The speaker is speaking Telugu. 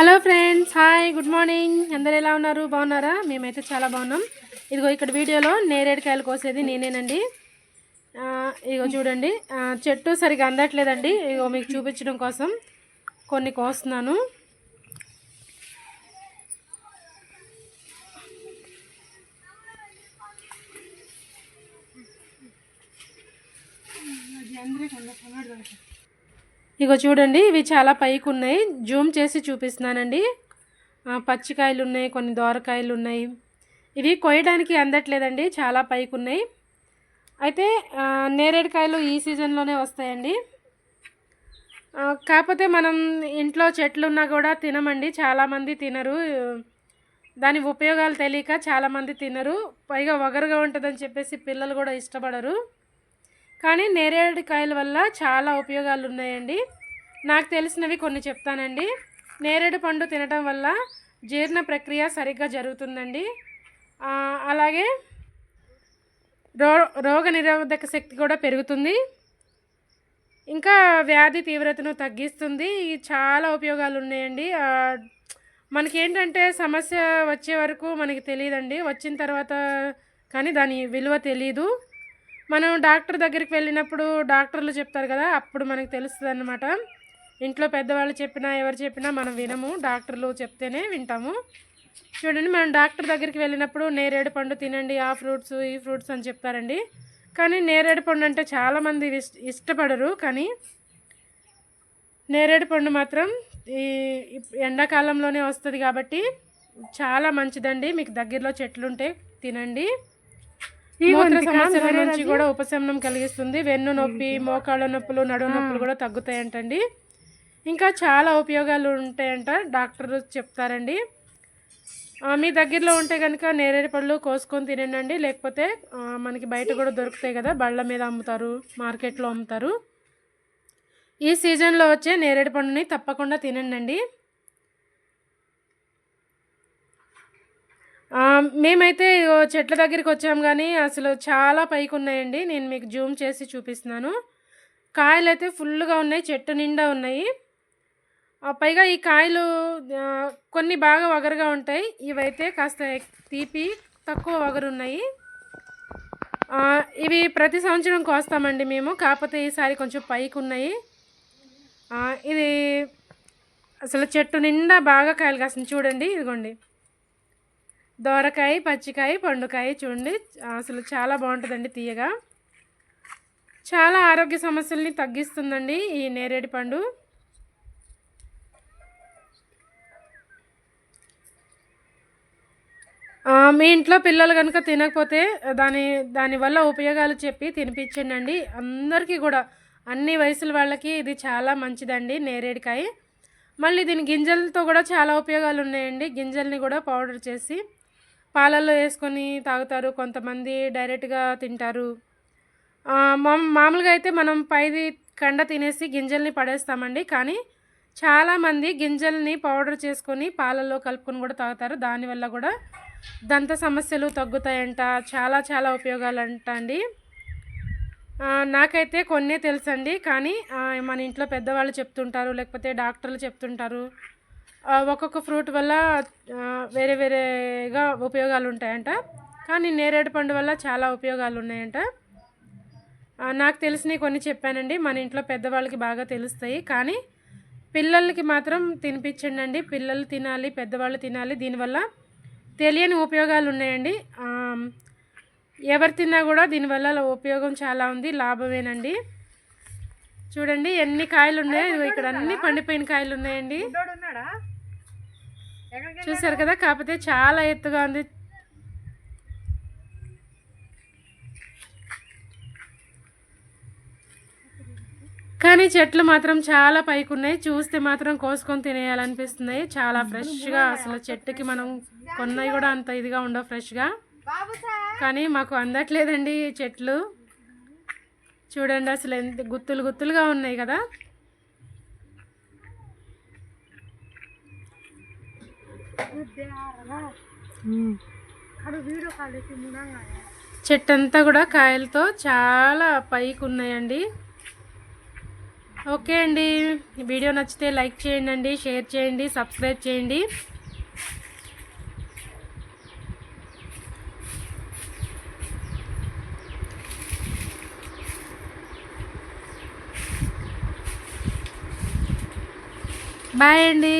Hello friends hi good morning అందరు ఎలా ఉన్నారు? బాగున్నారా? మేమైతే చాలా బాగున్నాం. ఇదిగో ఇక్కడ వీడియోలో నేరేడుకాయలు కోసేది నేనేనండి. ఇగో ఇదిగో చూడండి. చెట్టు సరిగా అందట్లేదండి. ఇదిగో మీకు చూపించడం కోసం కొన్ని కోస్తున్నాను. ఇగో చూడండి ఇవి చాలా పైకి ఉన్నాయి జూమ్ చేసి చూపిస్తున్నానండి. పచ్చికాయలు ఉన్నాయి కొన్ని దోరకాయలు ఉన్నాయి ఇవి కొయ్యడానికి అందట్లేదండి చాలా పైకి ఉన్నాయి అయితే నేరేడుకాయలు ఈ సీజన్లోనే వస్తాయండి. కాకపోతే మనం ఇంట్లో చెట్లు ఉన్నా కూడా తినమండి. చాలామంది తినరు. దాని ఉపయోగాలు తెలియక చాలామంది తినరు. పైగా వగరుగా ఉంటుందని చెప్పేసి పిల్లలు కూడా ఇష్టపడరు. కానీ నేరేడుకాయల వల్ల చాలా ఉపయోగాలు ఉన్నాయండి నాకు తెలిసినవి కొన్ని చెప్తానండి. నేరేడు పండు తినటం వల్ల జీర్ణ ప్రక్రియ సరిగ్గా జరుగుతుందండి. అలాగే రో రోగ నిరోధక శక్తి కూడా పెరుగుతుంది. ఇంకా వ్యాధి తీవ్రతను తగ్గిస్తుంది. ఈ చాలా ఉపయోగాలు ఉన్నాయండి మనకి మనకేంటంటే సమస్య వచ్చే వరకు మనకి తెలియదండి. వచ్చిన తర్వాత కానీ దాని విలువ తెలీదు. మనం డాక్టర్ దగ్గరికి వెళ్ళినప్పుడు డాక్టర్లు చెప్తారు కదా అప్పుడు మనకు తెలుస్తుంది అనమాట ఇంట్లో పెద్దవాళ్ళు చెప్పినా ఎవరు చెప్పినా మనం వినము డాక్టర్లు చెప్తేనే వింటాము. చూడండి మనం డాక్టర్ దగ్గరికి వెళ్ళినప్పుడు నేరేడు పండు తినండి ఆ ఫ్రూట్స్ ఈ ఫ్రూట్స్ అని చెప్తారండి. కానీ నేరేడు పండు అంటే చాలామంది ఇస్- ఇష్టపడరు కానీ నేరేడు పండు మాత్రం ఈ ఎండాకాలంలోనే వస్తుంది కాబట్టి చాలా మంచిదండి. మీకు దగ్గరలో చెట్లుంటే తినండి. మూత్ర నుంచి కూడా ఉపశమనం కలిగిస్తుంది. వెన్ను నొప్పి మోకాళ్ళ నొప్పులు నడుము నొప్పులు కూడా తగ్గుతాయంటండి. ఇంకా చాలా ఉపయోగాలు ఉంటాయంట డాక్టర్ చెప్తారండి. మీ దగ్గరలో ఉంటే కనుక నేరేడు పళ్ళు కోసుకొని తినండి లేకపోతే మనకి బయట కూడా దొరుకుతాయి కదా బళ్ళ మీద అమ్ముతారు మార్కెట్లో అమ్ముతారు. ఈ సీజన్లో వచ్చే నేరేడు పండుని తప్పకుండా తినండి మేమైతే చెట్ల దగ్గరికి వచ్చాం కానీ అసలు చాలా పైకి ఉన్నాయండి నేను మీకు జూమ్ చేసి చూపిస్తున్నాను. కాయలు అయితే ఫుల్గా ఉన్నాయి చెట్టు నిండా ఉన్నాయి. ఆ, పైగా ఈ కాయలు కొన్ని బాగా వగరుగా ఉంటాయి. ఇవైతే కాస్త తీపి తక్కువ వగరున్నాయి. ఇవి ప్రతి సంవత్సరం కోస్తామండి మేము. కాకపోతే ఈసారి కొంచెం పైకి ఉన్నాయి ఇది అసలు చెట్టు నిండా బాగా కాయలు కాస్తుంది చూడండి ఇదిగోండి. దోరకాయ పచ్చికాయ పండుకాయ చూడండి. అసలు చాలా బాగుంటుందండి తీయగా. చాలా ఆరోగ్య సమస్యల్ని తగ్గిస్తుందండి ఈ నేరేడు పండు. మీ ఇంట్లో పిల్లలు కనుక తినకపోతే దాని దానివల్ల ఉపయోగాలు చెప్పి తినిపించండి అందరికీ కూడా అన్ని వయసుల వాళ్ళకి ఇది చాలా మంచిదండి నేరేడుకాయ. మళ్ళీ దీని గింజలతో కూడా చాలా ఉపయోగాలు ఉన్నాయండి. గింజల్ని కూడా పౌడర్ చేసి పాలల్లో వేసుకొని తాగుతారు. కొంతమంది డైరెక్ట్గా తింటారు. మా- మామూలుగా అయితే మనం పైది కండ తినేసి గింజల్ని పడేస్తామండి. కానీ చాలామంది గింజల్ని పౌడర్ చేసుకొని పాలల్లో కలుపుకొని కూడా తాగుతారు. దానివల్ల కూడా దంత సమస్యలు తగ్గుతాయంట. చాలా చాలా ఉపయోగాలు అంట అండి నాకైతే కొన్నే తెలుసండి. కానీ మన ఇంట్లో పెద్దవాళ్ళు చెప్తుంటారు. లేకపోతే డాక్టర్లు చెప్తుంటారు. ఒక్కొక్క ఫ్రూట్ వల్ల వేరే వేరేగా ఉపయోగాలు ఉంటాయంట కానీ నేరేడు పండు వల్ల చాలా ఉపయోగాలు ఉన్నాయంట నాకు తెలిసినవి కొన్ని చెప్పానండి. మన ఇంట్లో పెద్దవాళ్ళకి బాగా తెలుస్తాయి. కానీ పిల్లలకి మాత్రం తినిపించండి పిల్లలు తినాలి పెద్దవాళ్ళు తినాలి. దీనివల్ల తెలియని ఉపయోగాలు ఉన్నాయండి ఎవరు తిన్నా కూడా దీనివల్ల ఉపయోగం చాలా ఉంది. లాభమేనండి. చూడండి ఎన్ని కాయలు ఉన్నాయో ఇక్కడ అన్ని పండిపోయిన కాయలు ఉన్నాయండి చూసారు కదా? కాకపోతే చాలా ఎత్తుగా ఉంది. కానీ చెట్లు మాత్రం చాలా పైకి ఉన్నాయి చూస్తే మాత్రం కోసుకొని తినేయాలనిపిస్తున్నాయి. చాలా ఫ్రెష్గా అసలు చెట్టుకి మనం కొన్నవి కూడా అంత ఇదిగా ఉండవు ఫ్రెష్గా. కానీ మాకు అందట్లేదండి చెట్లు. చూడండి అసలు ఎంత గుత్తులు గుత్తులుగా ఉన్నాయి కదా? చెట్టంతా చెట్టు అంతా కూడా కాయలతో చాలా పైకి ఉన్నాయండి ఓకే అండి. ఈ వీడియో నచ్చితే లైక్ చేయండి అండి షేర్ చేయండి సబ్స్క్రైబ్ చేయండి. బాయ్ అండి.